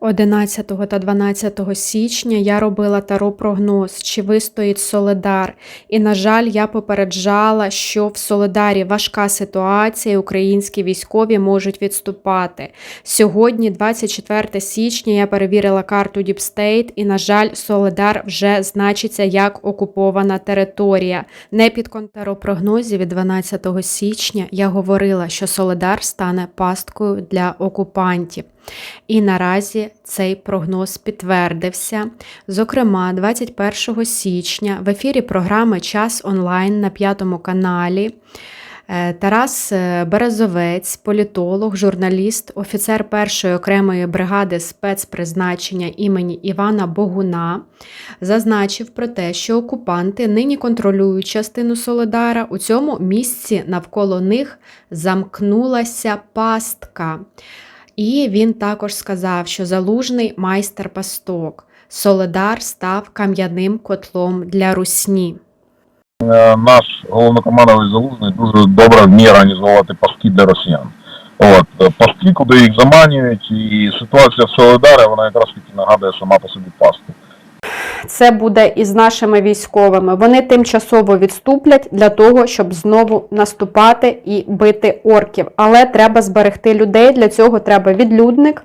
11 та 12 січня я робила таро-прогноз, чи вистоїть Соледар. І, на жаль, я попереджала, що в Соледарі важка ситуація, і українські військові можуть відступати. Сьогодні, 24 січня, я перевірила карту State, і, на жаль, Соледар вже значиться як окупована територія. Не під кон- таро-прогнозі від 12 січня я говорила, що Соледар стане пасткою для окупантів. І наразі цей прогноз підтвердився. Зокрема, 21 січня в ефірі програми Час онлайн на п'ятому каналі. е, Тарас е, Березовець, політолог, журналіст, офіцер першої окремої бригади спецпризначення імені Івана Богуна, зазначив про те, що окупанти нині контролюють частину Соледара. У цьому місці навколо них замкнулася пастка. І він також сказав, що залужний майстер пасток. Соледар став кам'яним котлом для русні. Е, наш головнокомандовий залужний дуже добре вміє організовувати пастки для росіян. От паски, пастки, куди їх заманюють, і ситуація в Соледарі, вона якраз таки нагадує сама по собі пастку. Це буде і з нашими військовими. Вони тимчасово відступлять для того, щоб знову наступати і бити орків. Але треба зберегти людей. Для цього треба відлюдник,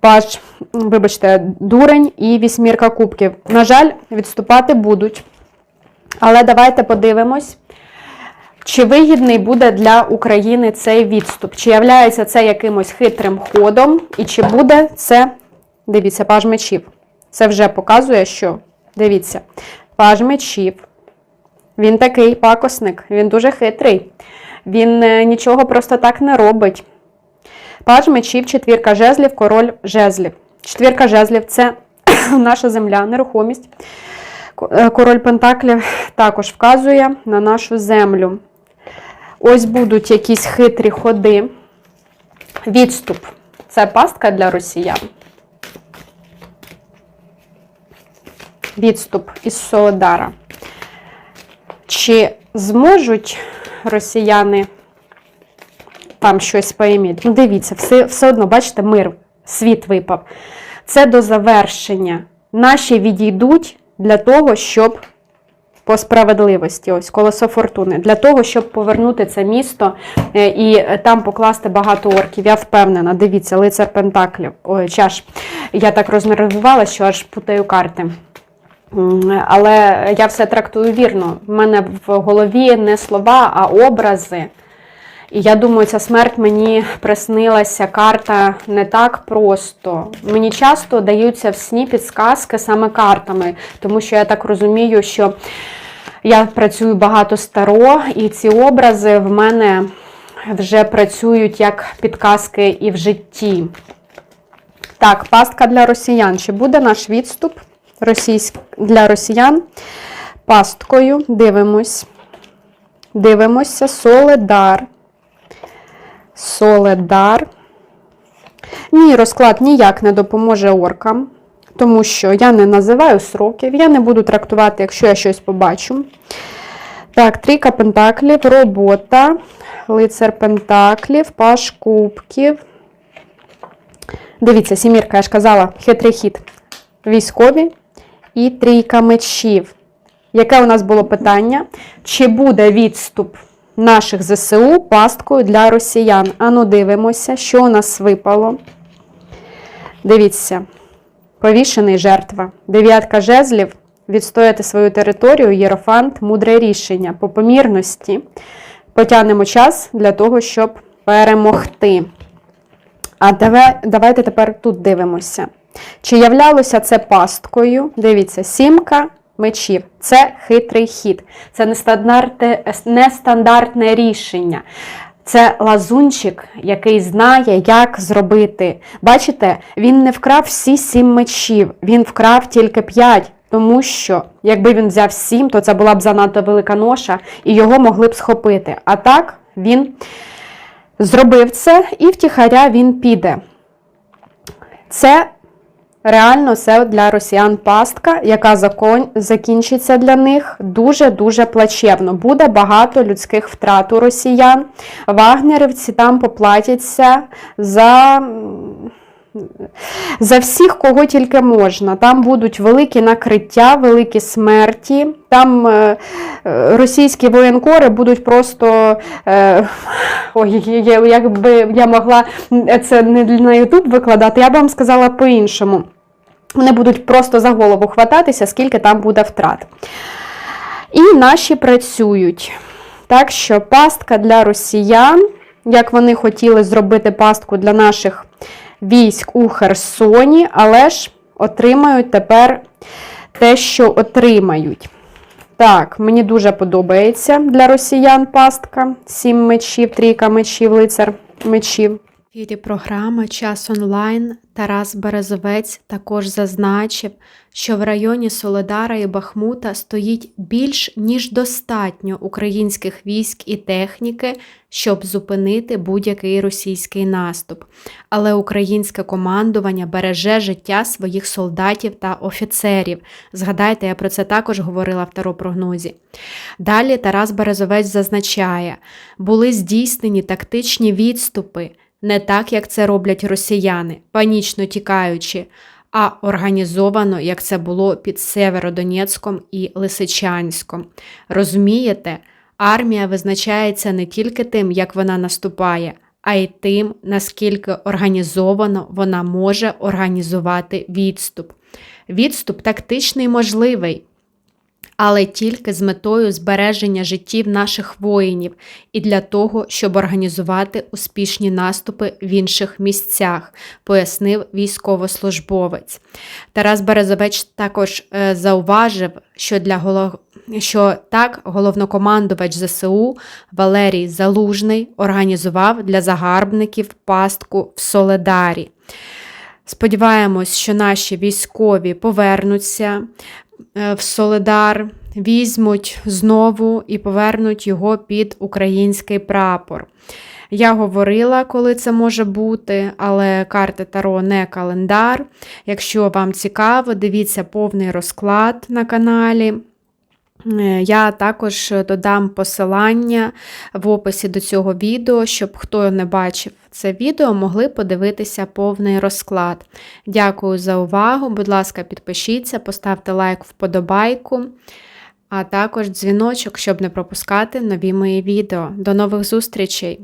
паж, вибачте, дурень і вісьмірка кубків. На жаль, відступати будуть. Але давайте подивимось. Чи вигідний буде для України цей відступ? Чи являється це якимось хитрим ходом? І чи буде це, дивіться, паж мечів. Це вже показує, що дивіться, паж мечів. Він такий пакосник, він дуже хитрий. Він е, нічого просто так не робить. Паж мечів, четвірка жезлів, король жезлів. Четвірка жезлів це наша земля, нерухомість. Е, Король Пентаклів також вказує на нашу землю. Ось будуть якісь хитрі ходи. Відступ. Це пастка для росіян. Відступ із Солодара. Чи зможуть росіяни там щось поіміти? Ну, дивіться, все, все одно, бачите, мир, світ випав. Це до завершення. Наші відійдуть для того, щоб по справедливості, ось колесо фортуни, для того, щоб повернути це місто е, і там покласти багато орків. Я впевнена, дивіться, лицар Пентаклів, ой, чаш. Я так рознервувала, що аж путаю карти. Але я все трактую вірно. У мене в голові не слова, а образи. І я думаю, ця смерть мені приснилася карта не так просто. Мені часто даються в сні підсказки саме картами, тому що я так розумію, що я працюю багато старо, і ці образи в мене вже працюють як підказки і в житті. Так, пастка для росіян. Чи буде наш відступ російськ... для росіян пасткою? Дивимось. Дивимося. Соледар. Соледар. Мій розклад ніяк не допоможе оркам, тому що я не називаю сроків, я не буду трактувати, якщо я щось побачу. Так, трійка пентаклів, робота, лицар пентаклів, паш кубків. Дивіться, сімірка, я ж казала, хитрий хід. Військові і трійка мечів. Яке у нас було питання? Чи буде відступ наших ЗСУ пасткою для росіян? Ану, дивимося, що у нас випало. Дивіться, повішений жертва. Дев'ятка жезлів. Відстояти свою територію, єрофант, мудре рішення. По помірності потягнемо час для того, щоб перемогти. А давайте тепер тут дивимося. Чи являлося це пасткою? Дивіться, сімка мечів. Це хитрий хід. Це нестандартне, рішення. Це лазунчик, який знає, як зробити. Бачите, він не вкрав всі сім мечів, він вкрав тільки п'ять. Тому що, якби він взяв сім, то це була б занадто велика ноша, і його могли б схопити. А так він зробив це, і втіхаря він піде. Це реально це для росіян пастка, яка закон... закінчиться для них дуже-дуже плачевно. Буде багато людських втрат у росіян. Вагнерівці там поплатяться за за всіх, кого тільки можна. Там будуть великі накриття, великі смерті. Там е, е, російські воєнкори будуть просто. Е, ой, якби я могла це не на Ютуб викладати, я б вам сказала по-іншому. Вони будуть просто за голову хвататися, скільки там буде втрат. І наші працюють. Так що пастка для росіян, як вони хотіли зробити пастку для наших військ у Херсоні, але ж отримають тепер те, що отримають. Так, мені дуже подобається для росіян пастка. Сім мечів, трійка мечів, лицар мечів. Ефірі програми Час онлайн Тарас Березовець також зазначив, що в районі Соледара і Бахмута стоїть більш ніж достатньо українських військ і техніки, щоб зупинити будь-який російський наступ. Але українське командування береже життя своїх солдатів та офіцерів. Згадайте, я про це також говорила в таропрогнозі. Далі Тарас Березовець зазначає, були здійснені тактичні відступи не так, як це роблять росіяни, панічно тікаючи, а організовано, як це було під Северодонецьком і Лисичанськом. Розумієте, армія визначається не тільки тим, як вона наступає, а й тим, наскільки організовано вона може організувати відступ. Відступ тактичний можливий, але тільки з метою збереження життів наших воїнів і для того, щоб організувати успішні наступи в інших місцях, пояснив військовослужбовець. Тарас Березовець також е, зауважив, що для голов... що так головнокомандувач ЗСУ Валерій Залужний організував для загарбників пастку в Соледарі. Сподіваємось, що наші військові повернуться в Соледар, візьмуть знову і повернуть його під український прапор. Я говорила, коли це може бути, але карти Таро не календар. Якщо вам цікаво, дивіться повний розклад на каналі. Е, Я також додам посилання в описі до цього відео, щоб хто не бачив це відео, могли подивитися повний розклад. Дякую за увагу. Будь ласка, підпишіться, поставте лайк вподобайку, а також дзвіночок, щоб не пропускати нові мої відео. До нових зустрічей!